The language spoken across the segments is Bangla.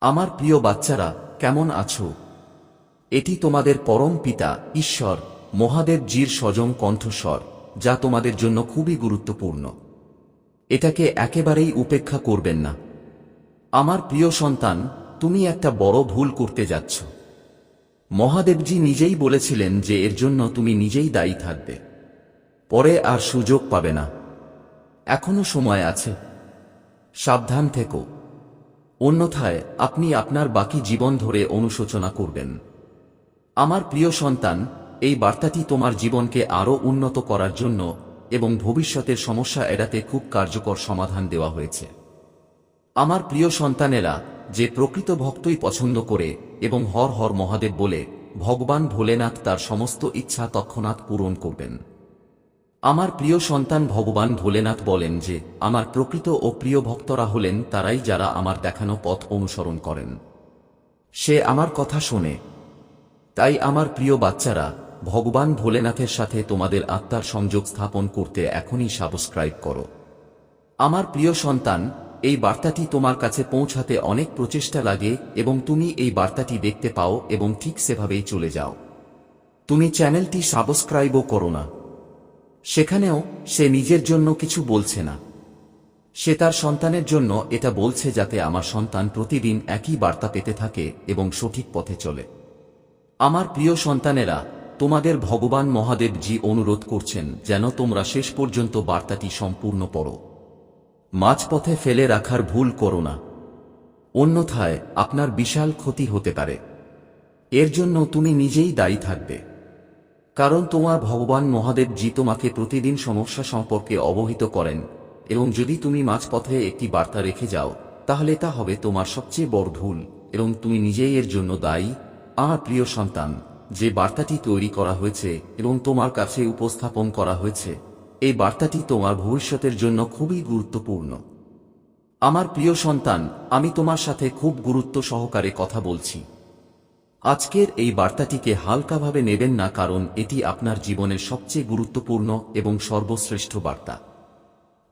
আমার প্রিয় বাচ্চারা, কেমন আছো? এটি তোমাদের পরম পিতা, ঈশ্বর, মহাদেব জির স্বজন কণ্ঠস্বর, যা তোমাদের জন্য খুবই গুরুত্বপূর্ণ। এটাকে একেবারেই উপেক্ষা করবেন না। আমার প্রিয় সন্তান, তুমি একটা বড় ভুল করতে যাচ্ছ। মহাদেবজি নিজেই বলেছিলেন যে এর জন্য তুমি নিজেই দায়ী থাকবে। পরে আর সুযোগ পাবে না। এখনও সময় আছে। সাবধান থেকো। অন্যথায় আপনি আপনার বাকি জীবন ধরে অনুশোচনা করবেন। আমার প্রিয় সন্তান, এই বার্তাটি তোমার জীবনকে আরও উন্নত করার জন্য এবং ভবিষ্যতের সমস্যা এড়াতে খুব কার্যকর সমাধান দেওয়া হয়েছে। আমার প্রিয় সন্তানেরা, যে প্রকৃত ভক্তই পছন্দ করে এবং হর হর মহাদেব বলে, ভগবান ভোলেনাথ তার সমস্ত ইচ্ছা তৎক্ষণাৎ পূরণ করবেন। আমার প্রিয় সন্তান ভগবান ভোলেনাথ বলেন যে, আমার প্রকৃত ও প্রিয় ভক্তরা হলেন তারাই যারা আমার দেখানো পথ অনুসরণ করেন। সে আমার কথা শোনে। তাই আমার প্রিয় বাচ্চারা, ভগবান ভোলেনাথের সাথে তোমাদের আত্মার সংযোগ স্থাপন করতে এখনই সাবস্ক্রাইব করো। আমার প্রিয় সন্তান, এই বার্তাটি তোমার কাছে পৌঁছাতে অনেক প্রচেষ্টা লাগে এবং তুমি এই বার্তাটি দেখতে পাও এবং ঠিক সেভাবেই চলে যাও। তুমি চ্যানেলটি সাবস্ক্রাইবও করো না। সেখানেও সে নিজের জন্য কিছু বলছে না। সে তার সন্তানের জন্য এটা বলছে যাতে আমার সন্তান প্রতিদিন একই বার্তা পেতে থাকে এবং সঠিক পথে চলে। আমার প্রিয় সন্তানেরা, তোমাদের ভগবান মহাদেব জি অনুরোধ করছেন যেন তোমরা শেষ পর্যন্ত বার্তাটি সম্পূর্ণ পড়ো। মাঝপথে ফেলে রাখার ভুল করো না। অন্যথায় আপনার বিশাল ক্ষতি হতে পারে। এর জন্য তুমি নিজেই দায়ী থাকবে। কারণ তোমার ভগবান মহাদেব জি তোমাকে প্রতিদিন সমস্যা সম্পর্কে অবহিত করেন, এবং যদি তুমি মাঝপথে একটি বার্তা রেখে যাও, তাহলে তা হবে তোমার সবচেয়ে বড় ভুল, এবং তুমি নিজেই এর জন্য দায়ী। আমার প্রিয় সন্তান, যে বার্তাটি তৈরি করা হয়েছে এবং তোমার কাছে উপস্থাপন করা হয়েছে, এই বার্তাটি তোমার ভবিষ্যতের জন্য খুবই গুরুত্বপূর্ণ। আমার প্রিয় সন্তান, আমি তোমার সাথে খুব গুরুত্ব সহকারে কথা বলছি। আজকের এই বার্তাটিকে হালকাভাবে নেবেন না কারণ এটি আপনার জীবনের সবচেয়ে গুরুত্বপূর্ণ এবং সর্বশ্রেষ্ঠ বার্তা।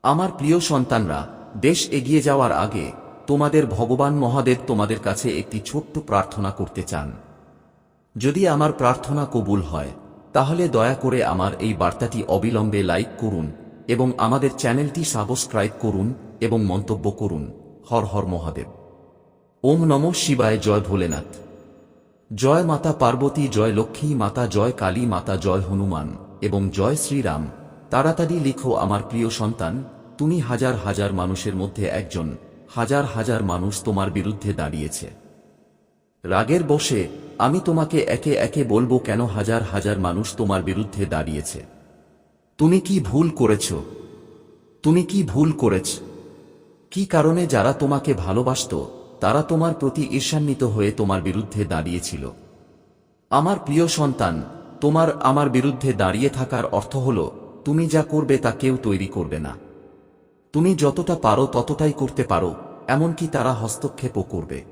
আমার প্রিয় সন্তানরা, দেশ এগিয়ে যাওয়ার আগে তোমাদের ভগবান মহাদেব তোমাদের কাছে একটি ছোট্ট প্রার্থনা করতে চান। যদি আমার প্রার্থনা কবুল হয়, তাহলে দয়া করে আমার এই বার্তাটি অবিলম্বে লাইক করুন এবং আমাদের চ্যানেলটি সাবস্ক্রাইব করুন এবং মন্তব্য করুন। হর হর মহাদেব। ওম নম শিবায়, জয় ভোলেনাথ। জয় মাতা পার্বতী, জয় লক্ষ্মী মাতা, জয় কালী মাতা, জয় হনুমান এবং জয় শ্রীরাম। তাড়াতাড়ি লিখো, আমার প্রিয় সন্তান, তুমি হাজার হাজার মানুষের মধ্যে একজন, হাজার হাজার মানুষ তোমার বিরুদ্ধে দাঁড়িয়েছে। রাগের বসে আমি তোমাকে একে একে বলব কেন হাজার হাজার মানুষ তোমার বিরুদ্ধে দাঁড়িয়েছে। তুমি কি ভুল করেছ? তুমি কি ভুল করেছ? কি কারণে যারা তোমাকে ভালোবাসত? তারা তোমার প্রতি ঈর্ষান্বিত হয়ে তোমার বিরুদ্ধে দাঁড়িয়েছিল। আমার প্রিয় সন্তান, তোমার আমার বিরুদ্ধে দাঁড়িয়ে থাকার অর্থ হল, তুমি যা করবে তা কেউ তৈরি করবে না। তুমি যতটা পারো ততটাই করতে পারো, এমনকি তারা হস্তক্ষেপও করবে।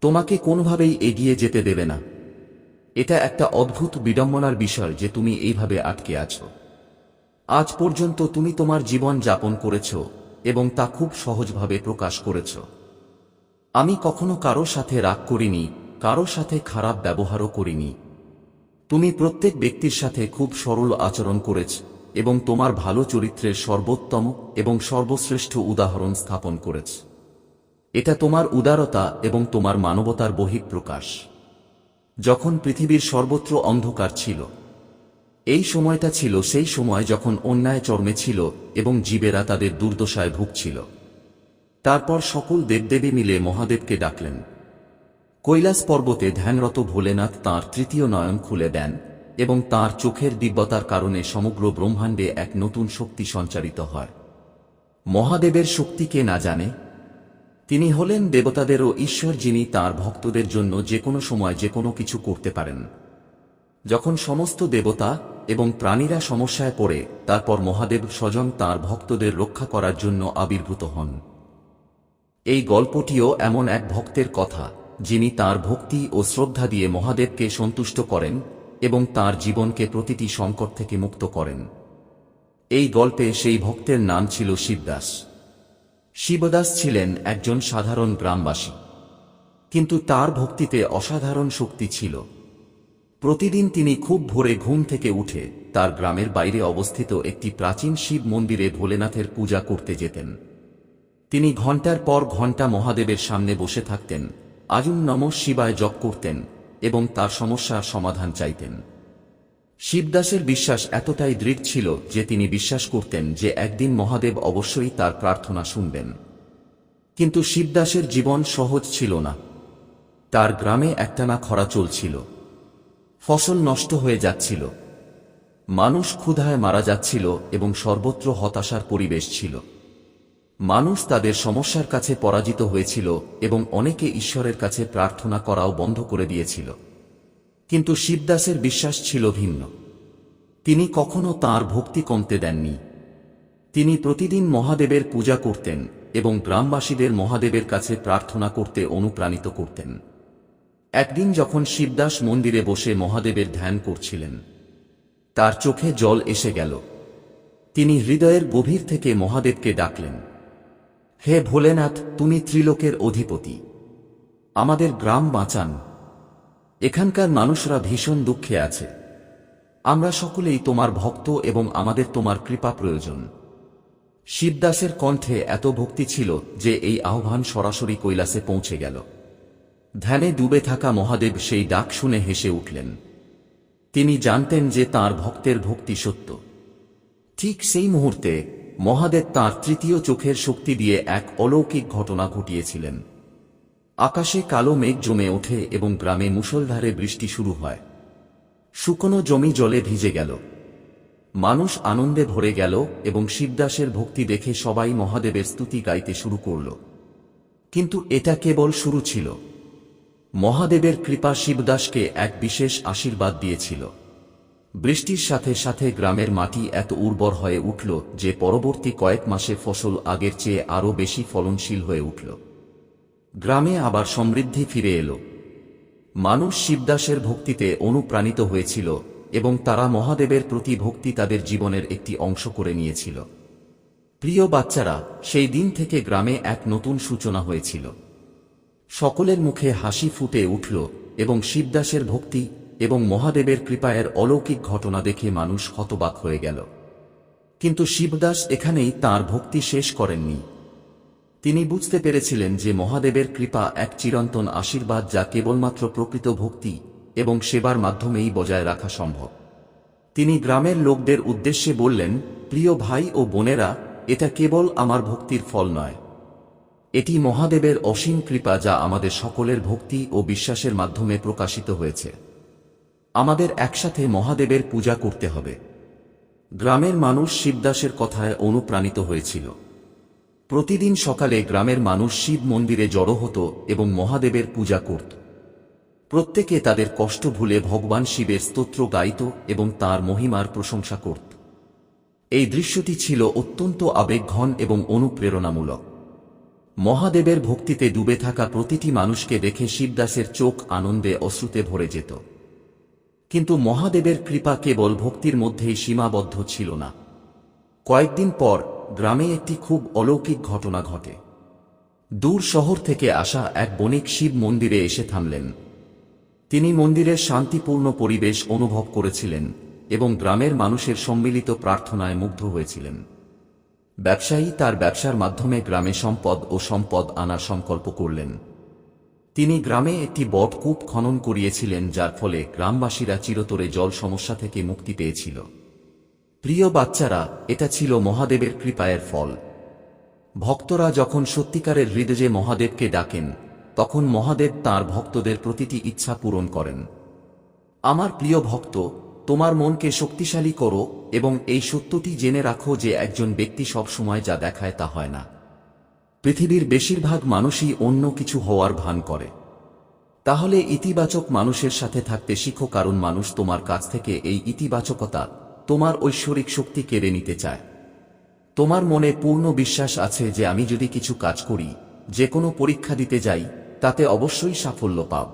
তোমাকে কোনোভাবেই এগিয়ে যেতে দেবে না। এটা একটা অদ্ভুত বিডম্বনার বিষয় যে তুমি এইভাবে আটকে আছো। আজ পর্যন্ত তুমি তোমার জীবন যাপন করেছ এবং তা খুব সহজভাবে প্রকাশ করেছ। আমি কখনো কারও সাথে রাগ করিনি, কারও সাথে খারাপ ব্যবহারও করিনি। তুমি প্রত্যেক ব্যক্তির সাথে খুব সরল আচরণ করেছ, এবং তোমার ভালো চরিত্রের সর্বোত্তম এবং সর্বশ্রেষ্ঠ উদাহরণ স্থাপন করেছ। এটা তোমার উদারতা এবং তোমার মানবতার বহিঃপ্রকাশ। যখন পৃথিবীর সর্বত্র অন্ধকার ছিল, এই সময়টা ছিল সেই সময় যখন অন্যায় চর্মে ছিল এবং জীবেরা তাদের দুর্দশায় ভুগছিল। তারপর সকল দেবদেবী মিলে মহাদেবকে ডাকলেন। কৈলাস পর্বতে ধ্যানরত ভোলেনাথ তাঁর তৃতীয় নয়ন খুলে দেন এবং তাঁর চোখের দিব্যতার কারণে সমগ্র ব্রহ্মাণ্ডে এক নতুন শক্তি সঞ্চারিত হয়। মহাদেবের শক্তিকে না জানে? তিনি হলেন দেবতাদেরও ঈশ্বর যিনি তার ভক্তদের জন্য যে কোনো সময় যে কোনো কিছু করতে পারেন। যখন সমস্ত দেবতা এবং প্রাণীরা সমস্যায় পড়ে, তারপর মহাদেব স্বজন তার ভক্তদের রক্ষা করার জন্য আবির্ভূত হন। এই গল্পটিও এমন এক ভক্তের কথা, যিনি তার ভক্তি ও শ্রদ্ধা দিয়ে মহাদেবকে সন্তুষ্ট করেন এবং তার জীবনকে প্রতিটি সংকট থেকে মুক্ত করেন। এই গল্পে সেই ভক্তের নাম ছিল শিবদাস। শিবদাস ছিলেন একজন সাধারণ গ্রামবাসী। কিন্তু তার ভক্তিতে অসাধারণ শক্তি ছিল। প্রতিদিন তিনি খুব ভোরে ঘুম থেকে উঠে তার গ্রামের বাইরে অবস্থিত একটি প্রাচীন শিব মন্দিরে ভোলেনাথের পূজা করতে যেতেন। তিনি ঘণ্টার পর ঘণ্টা মহাদেবের সামনে বসে থাকতেন আজুম নম শিবায় জপ করতেন এবং তার সমস্যার সমাধান চাইতেন। শিবদাসের বিশ্বাস এতটাই দৃঢ় ছিল যে তিনি বিশ্বাস করতেন যে একদিন মহাদেব অবশ্যই তার প্রার্থনা শুনবেন। কিন্তু শিবদাসের জীবন সহজ ছিল না। তার গ্রামে একটানা খরা চলছিল। ফসল নষ্ট হয়ে যাচ্ছিল। মানুষ ক্ষুধায় মারা যাচ্ছিল এবং সর্বত্র হতাশার পরিবেশ ছিল। মানুষ তাদের সমস্যার কাছে পরাজিত হয়েছিল এবং অনেকে ঈশ্বরের কাছে প্রার্থনা করাও বন্ধ করে দিয়েছিল। কিন্তু শিবদাসের বিশ্বাস ছিল ভিন্ন। তিনি কখনো তার ভক্তি কমতে দেননি। তিনি প্রতিদিন মহাদেবের পূজা করতেন এবং গ্রামবাসীদের মহাদেবের কাছে প্রার্থনা করতে অনুপ্রাণিত করতেন। একদিন যখন শিবদাস মন্দিরে বসে মহাদেবের ধ্যান করছিলেন, তার চোখে জল এসে গেল। তিনি হৃদয়ের গভীর থেকে মহাদেবকে ডাকলেন হে ভোলেনাথ, তুমি ত্রিলোকের অধিপতি। আমাদের গ্রাম বাঁচান। এখানকার মানুষরা ভীষণ দুঃখে আছে। আমরা সকলেই তোমার ভক্ত এবং আমাদের তোমার কৃপা প্রয়োজন। শিবদাসের কণ্ঠে এত ভক্তি ছিল যে এই আহ্বান সরাসরি কৈলাসে পৌঁছে গেল। ধ্যানে ডুবে থাকা মহাদেব সেই ডাক শুনে হেসে উঠলেন। তিনি জানতেন যে তার ভক্তের ভক্তি সত্য। ঠিক সেই মুহূর্তে মহাদেব তাঁর তৃতীয় চোখের শক্তি দিয়ে এক অলৌকিক ঘটনা ঘটিয়েছিলেন। আকাশে কালো মেঘ জমে ওঠে এবং গ্রামে মুষলধারে বৃষ্টি শুরু হয়। শুকনো জমি জলে ভিজে গেল। মানুষ আনন্দে ভরে গেল এবং শিবদাসের ভক্তি দেখে সবাই মহাদেবের স্তুতি গাইতে শুরু করল। কিন্তু এটা কেবল শুরু ছিল। মহাদেবের কৃপা শিবদাসকে এক বিশেষ আশীর্বাদ দিয়েছিল। বৃষ্টির সাথে সাথে গ্রামের মাটি এত উর্বর হয়ে উঠল যে পরবর্তী কয়েক মাসে ফসল আগের চেয়ে আরও বেশি ফলনশীল হয়ে উঠল। গ্রামে আবার সমৃদ্ধি ফিরে এলো। মানুষ শিবদাসের ভক্তিতে অনুপ্রাণিত হয়েছিল এবং তারা মহাদেবের প্রতি ভক্তি তাদের জীবনের একটি অংশ করে নিয়েছিল। প্রিয় বাচ্চারা, সেই দিন থেকে গ্রামে এক নতুন সূচনা হয়েছিল। সকলের মুখে হাসি ফুটে উঠল এবং শিবদাসের ভক্তি এবং মহাদেবের কৃপায়ের অলৌকিক ঘটনা দেখে মানুষ হতবাক হয়ে গেল। কিন্তু শিবদাস এখানেই তার ভক্তি শেষ করেননি। তিনি বুঝতে পেরেছিলেন যে মহাদেবের কৃপা এক চিরন্তন আশীর্বাদ যা কেবলমাত্র প্রকৃত ভক্তি এবং সেবার মাধ্যমেই বজায় রাখা সম্ভব। তিনি গ্রামের লোকদের উদ্দেশ্যে বললেন, প্রিয় ভাই ও বোনেরা, এটা কেবল আমার ভক্তির ফল নয়। এটি মহাদেবের অসীম কৃপা যা আমাদের সকলের ভক্তি ও বিশ্বাসের মাধ্যমে প্রকাশিত হয়েছে। আমাদের একসাথে মহাদেবের পূজা করতে হবে। গ্রামের মানুষ শিবদাসের কথায় অনুপ্রাণিত হয়েছিল। প্রতিদিন সকালে গ্রামের মানুষ শিব মন্দিরে জড়ো হতো এবং মহাদেবের পূজা করত। প্রত্যেকে তাদের কষ্ট ভুলে ভগবান শিবের স্তোত্র গাইত এবং তার মহিমার প্রশংসা করত। এই দৃশ্যটি ছিল অত্যন্ত আবেগঘন এবং অনুপ্রেরণামূলক। মহাদেবের ভক্তিতে ডুবে থাকা প্রতিটি মানুষকে দেখে শিবদাসের চোখ আনন্দে অশ্রুতে ভরে যেত। কিন্তু মহাদেবের কৃপা কেবল ভক্তির মধ্যেই সীমাবদ্ধ ছিল না। কয়েকদিন পর গ্রামে একটি খুব অলৌকিক ঘটনা ঘটে। দূর শহর থেকে আসা এক বণিক শিব মন্দিরে এসে থামলেন। তিনি মন্দিরের শান্তিপূর্ণ পরিবেশ অনুভব করেছিলেন এবং গ্রামের মানুষের সম্মিলিত প্রার্থনায় মুগ্ধ হয়েছিলেন। ব্যবসায়ী তার ব্যবসার মাধ্যমে গ্রামে সম্পদ ও সম্পদ আনার সংকল্প করলেন। তিনি গ্রামে একটি বটকূপ খনন করিয়েছিলেন যার ফলে গ্রামবাসীরা চিরতরে জল সমস্যা থেকে মুক্তি পেয়েছিল। প্রিয় বাচ্চারা, এটা ছিল মহাদেবের কৃপায়ের ফল। ভক্তরা যখন সত্যিকারের হৃদয়ে মহাদেবকে ডাকেন, তখন মহাদেব তার ভক্তদের প্রতিটি ইচ্ছা পূরণ করেন। আমার প্রিয় ভক্ত, তোমার মনকে শক্তিশালী করো এবং এই সত্যটি জেনে রাখো যে একজন ব্যক্তি সব সময় যা দেখায় তা হয় না। পৃথিবীর বেশিরভাগ মানুষই অন্য কিছু হওয়ার ভান করে। তাহলে ইতিবাচক মানুষের সাথে থাকতে শিখো কারণ মানুষ তোমার কাছ থেকে এই ইতিবাচকতা তোমার ঐশ্বরিক শক্তি কেড়ে নিতে চায়। তোমার মনে পূর্ণ বিশ্বাস আছে যে আমি যদি কিছু কাজ করি, যে কোনো পরীক্ষা দিতে যাই, তাতে অবশ্যই সাফল্য পাব।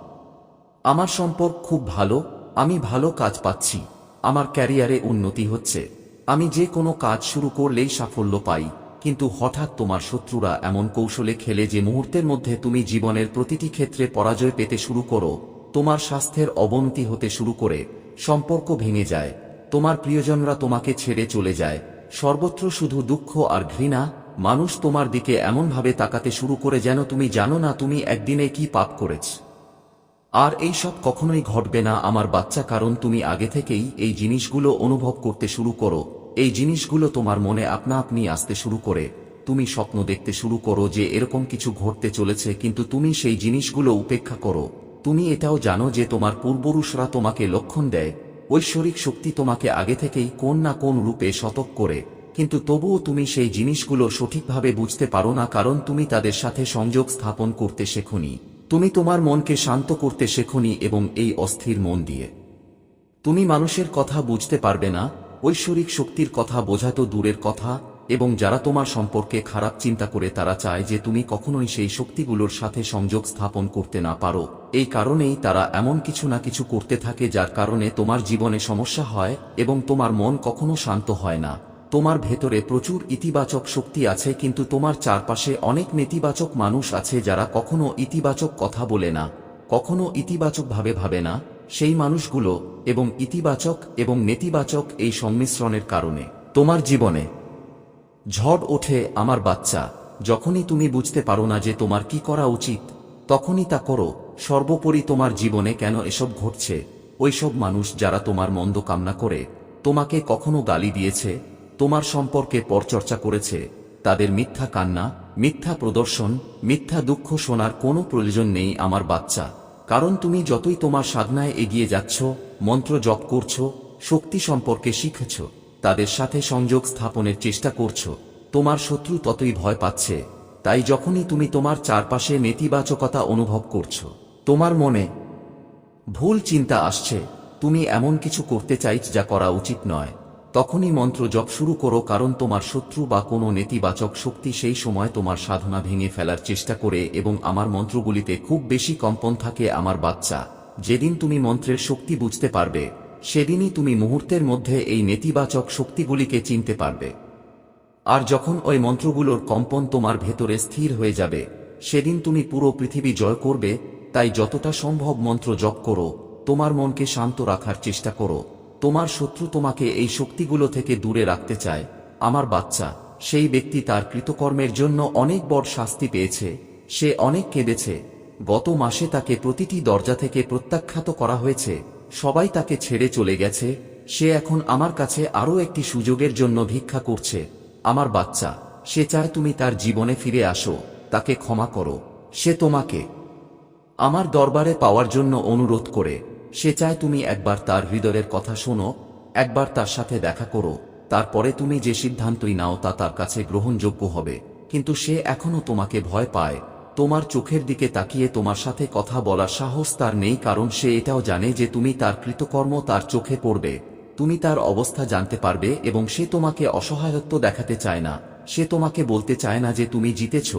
আমার সম্পর্ক খুব ভালো, আমি ভালো কাজ পাচ্ছি, আমার ক্যারিয়ারে উন্নতি হচ্ছে, আমি যে কোনো কাজ শুরু করলেই সাফল্য পাই কিন্তু হঠাৎ তোমার শত্রুরা এমন কৌশলে খেলে যে মুহূর্তের মধ্যে তুমি জীবনের প্রতিটি ক্ষেত্রে পরাজয় পেতে শুরু করো, তোমার স্বাস্থ্যের অবনতি হতে শুরু করে, সম্পর্ক ভেঙে যায়, তোমার প্রিয়জনরা তোমাকে ছেড়ে চলে যায়, সর্বত্র শুধু দুঃখ আর ঘৃণা, মানুষ তোমার দিকে এমনভাবে তাকাতে শুরু করে যেন তুমি জানো না তুমি একদিনে কি পাপ করেছ। আর এই সব কখনোই ঘটবে না আমার বাচ্চা, কারণ তুমি আগে থেকেই এই জিনিসগুলো অনুভব করতে শুরু করো এই জিনিসগুলো তোমার মনে আপনা আপনি আসতে শুরু করে, তুমি স্বপ্ন দেখতে শুরু করো যে এরকম কিছু ঘটতে চলেছে কিন্তু তুমি সেই জিনিসগুলো উপেক্ষা করো। তুমি এটাও জানো যে তোমার পূর্বপুরুষরা তোমাকে লক্ষণ দেয়, ঐশ্বরিক শক্তি তোমাকে আগে থেকেই কোন না কোন রূপে শতক করে। কিন্তু তবুও তুমি সেই জিনিসগুলো সঠিকভাবে বুঝতে পারো না কারণ তুমি তাদের সাথে সংযোগ স্থাপন করতে শেখনি। তুমি তোমার মনকে শান্ত করতে শেখনি এবং এই অস্থির মন দিয়ে। তুমি মানুষের কথা বুঝতে পারবে না ঐশ্বরিক শক্তির কথা বোঝা তো দূরের কথা, এবং যারা তোমার সম্পর্কে খারাপ চিন্তা করে তারা চায় যে তুমি কখনোই সেই শক্তিগুলোর সাথে সংযোগ স্থাপন করতে না পারো। এই কারণেই তারা এমন কিছু না কিছু করতে থাকে যার কারণে তোমার জীবনে সমস্যা হয় এবং তোমার মন কখনো শান্ত হয় না। তোমার ভেতরে প্রচুর ইতিবাচক শক্তি আছে কিন্তু তোমার চারপাশে অনেক নেতিবাচক মানুষ আছে যারা কখনো ইতিবাচক কথা বলে না, কখনো ইতিবাচকভাবে ভাবে না। সেই মানুষগুলো এবং ইতিবাচক এবং নেতিবাচক এই সংমিশ্রণের কারণে। তোমার জীবনে ঝড় ওঠে আমার বাচ্চা, যখনই তুমি বুঝতে পারো না যে তোমার কি করা উচিত, তখনই তা করো। সর্বোপরি তোমার জীবনে কেন এসব ঘটছে? ওইসব মানুষ যারা তোমার মন্দ কামনা করে, তোমাকে কখনো গালি দিয়েছে, তোমার সম্পর্কে পরচর্চা করেছে, তাদের মিথ্যা কান্না, মিথ্যা প্রদর্শন, মিথ্যা দুঃখ শোনার কোনো প্রয়োজন নেই আমার বাচ্চা। কারণ তুমি যতই তোমার সাধনায় এগিয়ে যাচ্ছ, মন্ত্র জপ করছ, শক্তি সম্পর্কে শিখেছ, তাদের সাথে সংযোগ স্থাপনের চেষ্টা করছ, তোমার শত্রু ততই ভয় পাচ্ছে। তাই যখনই তুমি তোমার চারপাশে নেতিবাচকতা অনুভব করছ, তোমার মনে ভুল চিন্তা আসছে, তুমি এমন কিছু করতে চাইছ যা করা উচিত নয়। তখনই মন্ত্র জপ শুরু করো, কারণ তোমার শত্রু বা কোনো নেতিবাচক শক্তি সেই সময় তোমার সাধনা ভেঙে ফেলার চেষ্টা করে এবং আমার মন্ত্রগুলিতে খুব বেশি কম্পন থাকে আমার বাচ্চা। যেদিন তুমি মন্ত্রের শক্তি বুঝতে পারবে, সেদিনই তুমি মুহূর্তের মধ্যে এই নেতিবাচক শক্তিগুলিকে চিনতে পারবে। আর যখন ওই মন্ত্রগুলোর কম্পন তোমার ভেতরে স্থির হয়ে যাবে, সেদিন তুমি পুরো পৃথিবী জয় করবে, তাই যতটা সম্ভব মন্ত্র জপ করো, তোমার মনকে শান্ত রাখার চেষ্টা করো। তোমার শত্রু তোমাকে এই শক্তিগুলো থেকে দূরে রাখতে চায়। আমার বাচ্চা, সেই ব্যক্তি তার কৃতকর্মের জন্য অনেক বড় শাস্তি পেয়েছে, সে অনেক কেঁদেছে। গত মাসে তাকে প্রতিটি দরজা থেকে প্রত্যাখ্যাত করা হয়েছে, সবাই তাকে ছেড়ে চলে গেছে, সে এখন আমার কাছে আরও একটি সুযোগের জন্য ভিক্ষা করছে। আমার বাচ্চা, সে চায় তুমি তার জীবনে ফিরে আসো, তাকে ক্ষমা করো, সে তোমাকে আমার দরবারে পাওয়ার জন্য অনুরোধ করে। সে চায় তুমি একবার তার হৃদয়ের কথা শোনো, একবার তার সাথে দেখা করো, তারপরে তুমি যে সিদ্ধান্তই নাও তা তার কাছে গ্রহণযোগ্য হবে। কিন্তু সে এখনও তোমাকে ভয় পায়, তোমার চোখের দিকে তাকিয়ে তোমার সাথে কথা বলার সাহস তার নেই কারণ সে এটাও জানে যে তুমি তার কৃতকর্ম তার চোখে পড়বে, তুমি তার অবস্থা জানতে পারবে এবং সে তোমাকে অসহায়ত্ব দেখাতে চায় না, সে তোমাকে বলতে চায় না যে তুমি জিতেছ,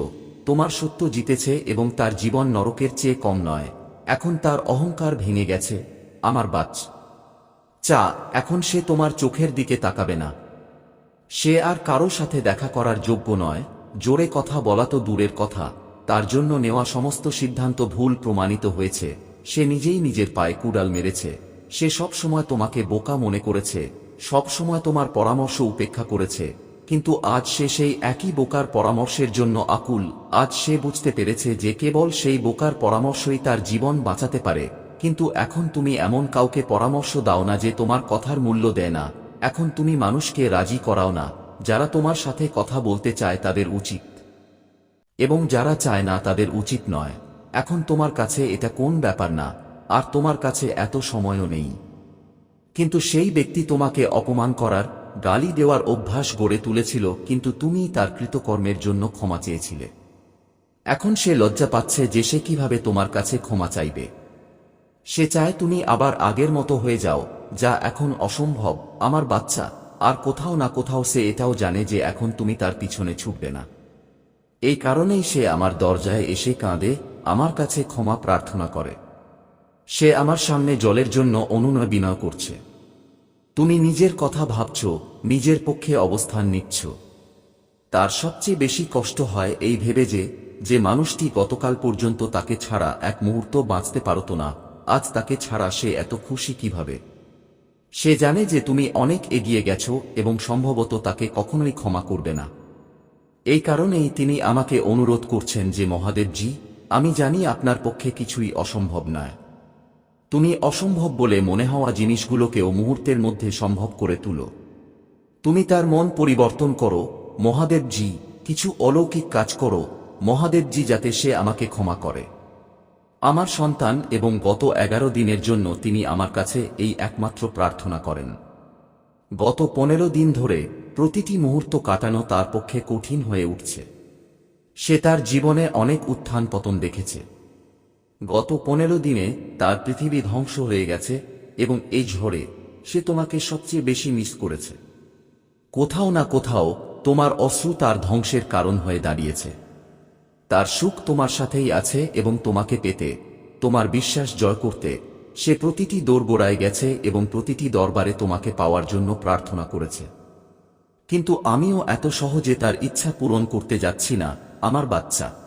তোমার সত্য জিতেছে এবং তার জীবন নরকের চেয়ে কম নয়। এখন তার অহংকার ভেঙে গেছে, আমার বাচ চা, এখন সে তোমার চোখের দিকে তাকাবে না। সে আর কারও সাথে দেখা করার যোগ্য নয়, জোরে কথা বলা তো দূরের কথা, তার জন্য নেওয়া সমস্ত সিদ্ধান্ত ভুল প্রমাণিত হয়েছে, সে নিজেই নিজের পায়ে কুড়াল মেরেছে, সে সব সময় তোমাকে বোকা মনে করেছে সব সময় তোমার পরামর্শ উপেক্ষা করেছে কিন্তু আজ সে সেই একই বোকার পরামর্শের জন্য আকুল। আজ সে বুঝতে পেরেছে যে কেবল সেই বোকার পরামর্শই তার জীবন বাঁচাতে পারে। কিন্তু এখন তুমি এমন কাউকে পরামর্শ দাও না যে তোমার কথার মূল্য দেয় না। এখন তুমি মানুষকে রাজি করাও না। যারা তোমার সাথে কথা বলতে চায় তাদের উচিত। এবং যারা চায় না তাদের উচিত নয়। এখন তোমার কাছে এটা কোন ব্যাপার না। আর তোমার কাছে এত সময়ও নেই। কিন্তু সেই ব্যক্তি তোমাকে অপমান করার গালি দেওয়ার অভ্যাস গড়ে তুলেছিল, কিন্তু তুমি তার কৃতকর্মের জন্য ক্ষমা চেয়েছিলে। এখন সে লজ্জা পাচ্ছে যে সে কীভাবে তোমার কাছে ক্ষমা চাইবে। সে চায় তুমি আবার আগের মতো হয়ে যাও, যা এখন অসম্ভব, আমার বাচ্চা, আর কোথাও না কোথাও সে এটাও জানে যে এখন তুমি তার পিছনে ছুটবে না। এই কারণেই সে আমার দরজায় এসে কাঁদে, আমার কাছে ক্ষমা প্রার্থনা করে। সে আমার সামনে জলের জন্য অনুনয় বিনয় করছে। তুমি নিজের কথা ভাবছ, নিজের পক্ষে অবস্থান নিচ্ছ। তার সবচেয়ে বেশি কষ্ট হয় এই ভেবে যে যে মানুষটি গতকাল পর্যন্ত তাকে ছাড়া এক মুহূর্ত বাঁচতে পারত না, আজ তাকে ছাড়া সে এত খুশি কীভাবে? সে জানে যে তুমি অনেক এগিয়ে গেছো এবং সম্ভবত তাকে কখনোই ক্ষমা করবে না। এই কারণেই তিনি আমাকে অনুরোধ করছেন যে, মহাদেবজি, আমি জানি আপনার পক্ষে কিছুই অসম্ভব নয়। তুমি অসম্ভব বলে মনে হওয়া জিনিসগুলোকেও মুহূর্তের মধ্যে সম্ভব করে তুলো। তুমি তার মন পরিবর্তন করো, মহাদেবজি, কিছু অলৌকিক কাজ করো, মহাদেবজি যাতে সে আমাকে ক্ষমা করে। আমার সন্তান এবং গত এগারো দিনের জন্য তিনি আমার কাছে এই একমাত্র প্রার্থনা করেন। গত পনেরো দিন ধরে প্রতিটি মুহূর্ত কাটানো তার পক্ষে কঠিন হয়ে উঠছে। সে তার জীবনে অনেক উত্থান পতন দেখেছে। গত পনেরো দিনে তার পৃথিবী ধ্বংস হয়ে গেছে এবং এই ঝড়ে সে তোমাকে সবচেয়ে বেশি মিস করেছে। কোথাও না কোথাও তোমার অশ্রু তার ধ্বংসের কারণ হয়ে দাঁড়িয়েছে। তার সুখ তোমার সাথেই আছে এবং তোমাকে পেতে, তোমার বিশ্বাস জয় করতে, সে প্রতিটি দোরগোড়ায় গেছে এবং প্রতিটি দরবারে তোমাকে পাওয়ার জন্য প্রার্থনা করেছে। কিন্তু আমিও এত সহজে তার ইচ্ছা পূরণ করতে যাচ্ছি না, আমার বাচ্চা।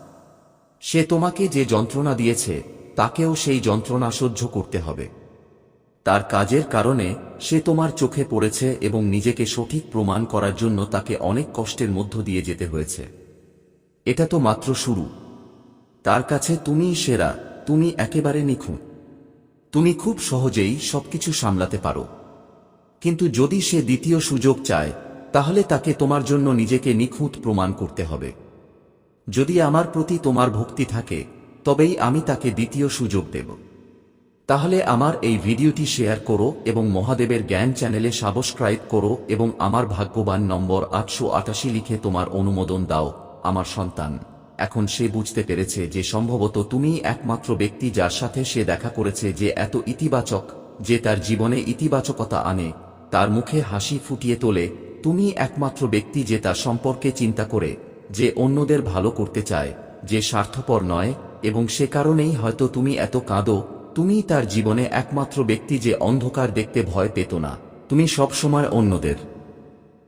সে তোমাকে যে যন্ত্রণা দিয়েছে, তাকেও সেই যন্ত্রণা সহ্য করতে হবে। তার কাজের কারণে সে তোমার চোখে পড়েছে এবং নিজেকে সঠিক প্রমাণ করার জন্য তাকে অনেক কষ্টের মধ্য দিয়ে যেতে হয়েছে। এটা তো মাত্র শুরু। তার কাছে তুমিই সেরা, তুমি একেবারে নিখুঁত। তুমি খুব সহজেই সবকিছু সামলাতে পারো। কিন্তু যদি সে দ্বিতীয় সুযোগ চায়, তাহলে তাকে তোমার জন্য নিজেকে নিখুঁত প্রমাণ করতে হবে। যদি আমার প্রতি তোমার ভক্তি থাকে, তবেই আমি তাকে দ্বিতীয় সুযোগ দেব। তাহলে আমার এই ভিডিওটি শেয়ার করো এবং মহাদেবের জ্ঞান চ্যানেলে সাবস্ক্রাইব করো এবং আমার ভাগ্যবান নম্বর আটশো আটাশি লিখে তোমার অনুমোদন দাও, আমার সন্তান। এখন সে বুঝতে পেরেছে যে সম্ভবত তুমিই একমাত্র ব্যক্তি যার সাথে সে দেখা করেছে যে এত ইতিবাচক, যে তার জীবনে ইতিবাচকতা আনে, তার মুখে হাসি ফুটিয়ে তোলে তুমি একমাত্র ব্যক্তি যে তার সম্পর্কে চিন্তা করে যে অন্যদের ভালো করতে চায়, যে স্বার্থপর নয়, এবং সে কারণেই হয়তো তুমি এত কাঁদো তুমি তার জীবনে একমাত্র ব্যক্তি যে অন্ধকার দেখতে ভয় পেত না, তুমি সবসময় অন্যদের।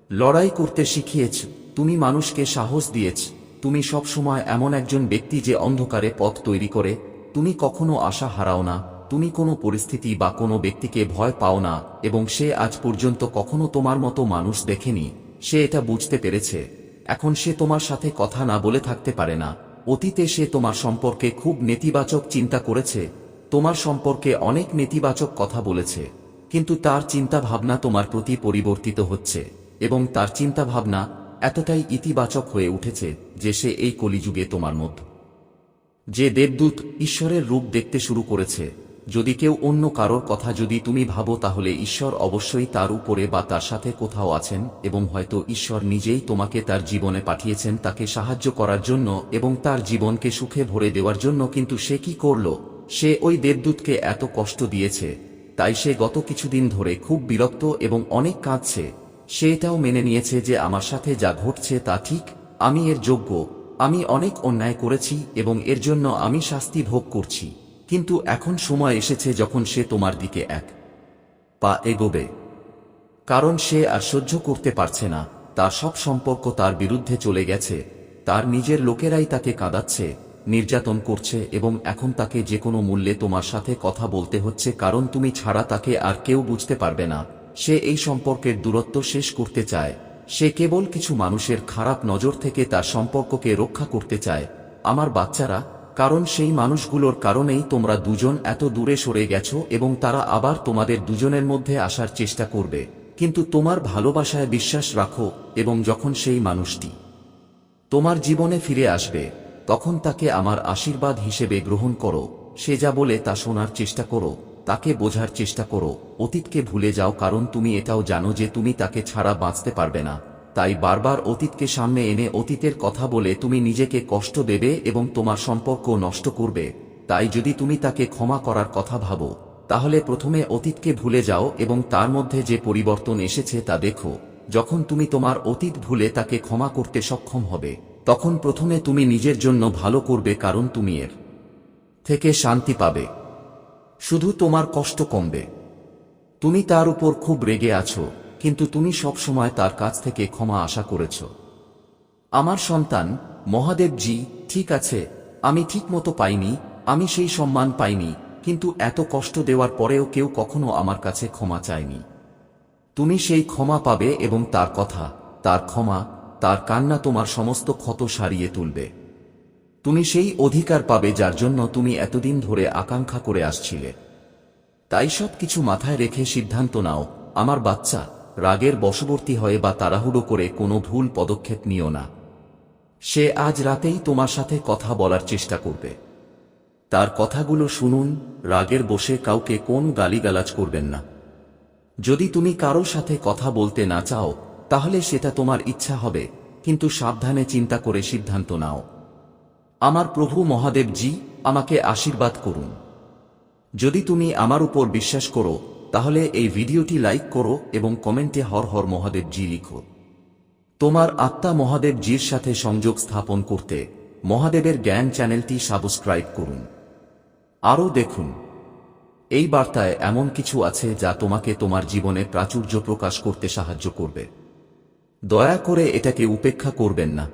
লড়াই করতে শিখিয়েছ, তুমি মানুষকে সাহস দিয়েছ, তুমি সবসময় এমন একজন ব্যক্তি যে অন্ধকারে পথ তৈরি করে, তুমি কখনো আশা হারাও না, তুমি কোনো পরিস্থিতি বা কোনো ব্যক্তিকে ভয় পাও না, এবং সে আজ পর্যন্ত কখনো তোমার মতো মানুষ দেখেনি, সে এটা বুঝতে পেরেছে। এখন সে তোমার সাথে কথা না বলে থাকতে পারে না। অতীতে সে তোমার সম্পর্কে খুব নেতিবাচক চিন্তা করেছে। তোমার সম্পর্কে অনেক নেতিবাচক কথা বলেছে। কিন্তু তার চিন্তা ভাবনা তোমার প্রতি পরিবর্তিত হচ্ছে এবং তার চিন্তা ভাবনা এতটাই ইতিবাচক হয়ে উঠেছে যে সে এই কলিযুগে তোমার মধ্যে যে দেবদূত ঈশ্বরের রূপ দেখতে শুরু করেছে যদি কেউ অন্য কারোর কথা যদি তুমি ভাবো, তাহলে ঈশ্বর অবশ্যই তার উপরে বা তার সাথে কোথাও আছেন এবং হয়তো ঈশ্বর নিজেই তোমাকে তার জীবনে পাঠিয়েছেন তাকে সাহায্য করার জন্য এবং তার জীবনকে সুখে ভরে দেওয়ার জন্য, কিন্তু সে কি করল? সে ওই দেবদূতকে এত কষ্ট দিয়েছে। তাই সে গত কিছুদিন ধরে খুব বিরক্ত এবং অনেক কাঁদছে। সে এটাও মেনে নিয়েছে যে আমার সাথে যা ঘটছে তা ঠিক, আমি এর যোগ্য, আমি অনেক অন্যায় করেছি এবং এর জন্য আমি শাস্তি ভোগ করছি। কিন্তু এখন সময় এসেছে যখন সে তোমার দিকে এক পা এগোবে। কারণ সে আর সহ্য করতে পারছে না, তার সব সম্পর্ক তার বিরুদ্ধে চলে গেছে, তার নিজের লোকেরাই তাকে কাঁদাচ্ছে, নির্যাতন করছে এবং এখন তাকে যে কোনো মূল্যে তোমার সাথে কথা বলতে হচ্ছে কারণ তুমি ছাড়া তাকে আর কেউ বুঝতে পারবে না। সে এই সম্পর্কের দূরত্ব শেষ করতে চায়। সে কেবল কিছু মানুষের খারাপ নজর থেকে তার সম্পর্ককে রক্ষা করতে চায়। আমার বাচ্চারা কারণ সেই মানুষগুলোর কারণেই তোমরা দুজন এত দূরে সরে গেছো এবং তারা আবার তোমাদের দুজনের মধ্যে আসার চেষ্টা করবে। কিন্তু তোমার ভালোবাসায় বিশ্বাস রাখো এবং যখন সেই মানুষটি তোমার জীবনে ফিরে আসবে, তখন তাকে আমার আশীর্বাদ হিসেবে গ্রহণ করো। সে যা বলে তা শোনার চেষ্টা করো, তাকে বোঝার চেষ্টা করো। অতীতকে ভুলে যাও কারণ তুমি এটাও জানো যে তুমি তাকে ছাড়া বাঁচতে পারবে না। তাই বারবার অতীতকে সামনে এনে অতীতের কথা বলে তুমি নিজেকে কষ্ট দেবে এবং তোমার সম্পর্ক নষ্ট করবে। তাই যদি তুমি তাকে ক্ষমা করার কথা ভাবো, তাহলে প্রথমে অতীতকে ভুলে যাও এবং তার মধ্যে যে পরিবর্তন এসেছে তা দেখো। যখন তুমি তোমার অতীত ভুলে তাকে ক্ষমা করতে সক্ষম হবে, তখন প্রথমে তুমি নিজের জন্য ভালো করবে কারণ তুমি এর থেকে শান্তি পাবে। শুধু তোমার কষ্ট কমবে। তুমি তার উপর খুব রেগে আছো। কিন্তু তুমি সব সময় তার কাছ থেকে ক্ষমা আশা করেছ। আমার সন্তান, মহাদেবজি, ঠিক আছে, আমি ঠিকমতো পাইনি, আমি সেই সম্মান পাইনি, কিন্তু এত কষ্ট দেওয়ার পরেও কেউ কখনো আমার কাছে ক্ষমা চায়নি। তুমি সেই ক্ষমা পাবে এবং তার কথা, তার ক্ষমা, তার কান্না তোমার সমস্ত ক্ষত সারিয়ে তুলবে। তুমি সেই অধিকার পাবে যার জন্য তুমি এতদিন ধরে আকাঙ্ক্ষা করে আসছিলে। তাই সব কিছু মাথায় রেখে সিদ্ধান্ত নাও, আমার বাচ্চা রাগের বশবর্তী হয়ে বা তাড়াহুড়ো করে কোনো ভুল পদক্ষেপ নিও না। সে আজ রাতেই তোমার সাথে কথা বলার চেষ্টা করবে। তার কথাগুলো শুনুন, রাগের বসে কাউকে কোন গালিগালাজ করবেন না। যদি তুমি কারও সাথে কথা বলতে না চাও, তাহলে সেটা তোমার ইচ্ছা হবে, কিন্তু সাবধানে চিন্তা করে সিদ্ধান্ত নাও। আমার প্রভু মহাদেবজি, আমাকে আশীর্বাদ করুন। যদি তুমি আমার উপর বিশ্বাস করো তাহলে এই ভিডিওটি লাইক করো এবং কমেন্টে হর হর মহাদেবজি লিখো। তোমার আত্মা মহাদেব মহাদেবজির সাথে সংযোগ স্থাপন করতে মহাদেবের জ্ঞান চ্যানেলটি সাবস্ক্রাইব করুন। আরও দেখুন। এই বার্তায় এমন কিছু আছে যা তোমাকে তোমার জীবনে প্রাচুর্য প্রকাশ করতে সাহায্য করবে। দয়া করে এটাকে উপেক্ষা করবেন না।